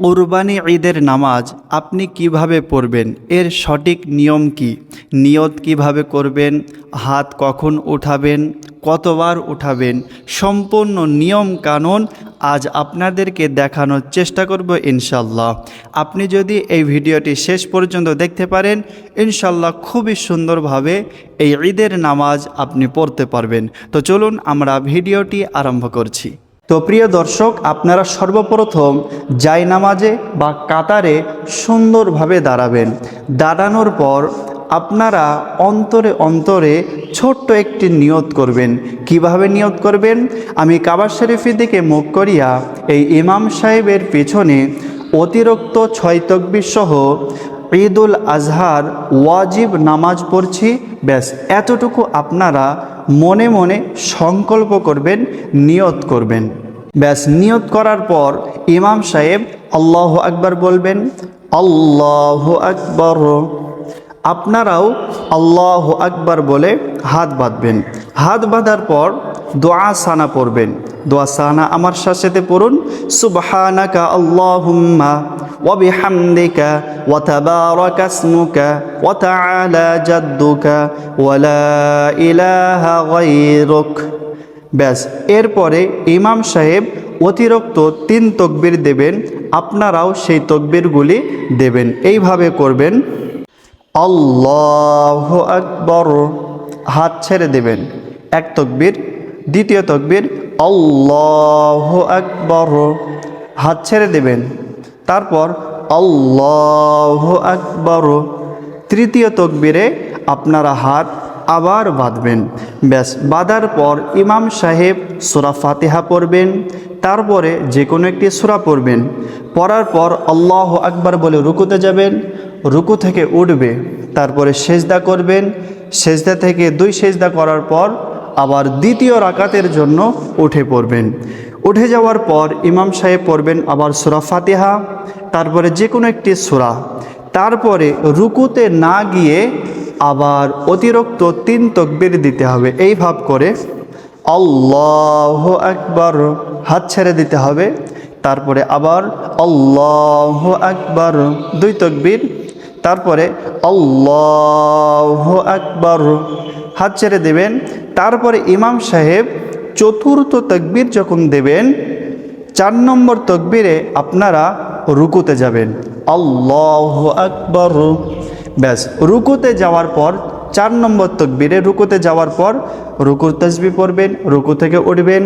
কোরবানি ঈদের নামাজ আপনি কীভাবে পড়বেন? এর সঠিক নিয়ম কি? নিয়ত কীভাবে করবেন? হাত কখন উঠাবেন? কতবার উঠাবেন? সম্পূর্ণ নিয়ম কানুন আজ আপনাদেরকে দেখানোর চেষ্টা করব ইনশাল্লাহ আপনি যদি এই ভিডিওটি শেষ পর্যন্ত দেখতে পারেন ইনশাল্লাহ খুবই সুন্দরভাবে এই ঈদের নামাজ আপনি পড়তে পারবেন। তো চলুন আমরা ভিডিওটি আরম্ভ করছি। তো প্রিয় দর্শক, আপনারা সর্বপ্রথম জাই নামাজে বা কাতারে সুন্দরভাবে দাঁড়াবেন। দাঁড়ানোর পর আপনারা অন্তরে অন্তরে ছোট্ট একটি নিয়ত করবেন। কীভাবে নিয়ত করবেন? আমি কাবার শরীফের দিকে মুখ করিয়া এই ইমাম সাহেবের পেছনে অতিরিক্ত ছয় তকবির সহ ঈদুল আজহার ওয়াজিব নামাজ পড়ছি, ব্যাস এতটুকু আপনারা মনে মনে সংকল্প করবেন, নিয়ত করবেন। ব্যাস নিয়ত করার পর ইমাম সাহেব আল্লাহ আকবার বলবেন, আল্লাহ আকবর। আপনারাও আল্লাহ আকবার বলে হাত বাঁধবেন। হাত বাঁধার পর দোয়া সানা পড়বেন। দোয়া সানা আমার সাথে পড়ুন। সুবহানাকা আল্লাহুম্মা ইসমুকা ওয়া তাআলা জাদ্দুকা ওয়া লা ইলাহা গায়রুক। ব্যাস, এরপরে ইমাম সাহেব অতিরিক্ত তিন তকবির দেবেন, আপনারাও সেই তকবিরগুলি দেবেন। এইভাবে করবেন, আল্লাহ আকবর, হাত ছেড়ে দেবেন। এক তকবির, দ্বিতীয় তকবির আল্লাহ আকবর। হাত ছেড়ে দেবেন। তারপর আল্লাহ আকবর। তৃতীয় তকবিরে আপনারা হাত আবার বাঁধবেন। ব্যাস, বাঁধার পর ইমাম সাহেব সুরা ফাতেহা পড়বেন। তারপরে যে কোনো একটি সুরা পড়বেন। পড়ার পর আল্লাহ আকবার বলে রুকুতে যাবেন। রুকু থেকে উঠবে। তারপরে সেজদা করবেন। সেজদা থেকে দুই সেজদা করার পর আবার দ্বিতীয় রাকাতের জন্য উঠে পড়বেন। উঠে যাওয়ার পর ইমাম সাহেব পড়বেন আবার সুরা ফাতিহা, তারপরে যে কোনো একটি সুরা। তারপরে রুকুতে না গিয়ে আবার অতিরিক্ত তিন তকবির দিতে হবে। এই ভাব করে আল্লাহ একবার হাত ছেড়ে দিতে হবে। তারপরে আবার আল্লাহ একবার দুই তকবির তারপরে অল্লাহ আকবর, হাত ছেড়ে দেবেন। তারপরে ইমাম সাহেব চতুর্থ তকবির যখন দেবেন, চার নম্বর তকবিরে আপনারা রুকুতে যাবেন। আল্লাহ আকবর। ব্যাস, রুকুতে যাওয়ার পর চার নম্বর তকবিরে রুকুতে যাওয়ার পর রুকুর তসবি পড়বেন, রুকু থেকে উঠবেন,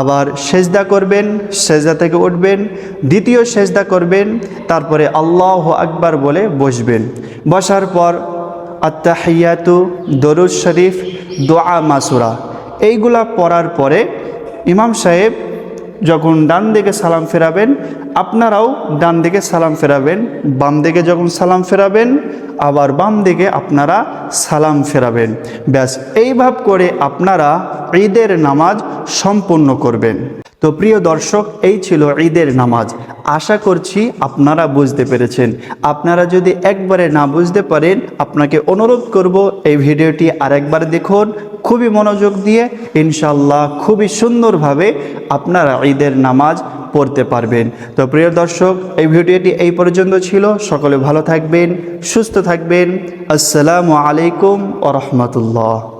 আবার সেজদা করবেন, সেজদা থেকে উঠবেন, দ্বিতীয় সেজদা করবেন, তারপরে আল্লাহ আকবার বলে বসবেন। বসার পর আত্মাহিয়াতু দরুদ শরীফ, দোয়া মাসুরা। এইগুলা পড়ার পরে ইমাম সাহেব যখন ডান দিকে সালাম ফেরাবেন, আপনারাও ডান দিকে সালাম ফেরাবেন, বাম দিকে যখন সালাম ফেরাবেন, আবার বাম দিকে আপনারা সালাম ফেরাবেন। ব্যাস এইভাব করে আপনারা ঈদের নামাজ সম্পূর্ণ করবেন। তো প্রিয় দর্শক, এই ছিল ঈদের নামাজ। আশা করছি আপনারা বুঝতে পেরেছেন। আপনারা যদি একবারে না বুঝতে পারেন, আপনাকে অনুরোধ করব এই ভিডিওটি আরেকবার দেখুন। খুবই মনোযোগ দিয়ে ইনশাল্লাহ খুবই সুন্দরভাবে আপনারা ঈদের নামাজ পড়তে পারবেন। তো প্রিয় দর্শক, এই ভিডিওটি এই পর্যন্ত ছিল। সকলে ভালো থাকবেন, সুস্থ থাকবেন। আসসালামু আলাইকুম ও রহমতুল্লাহ।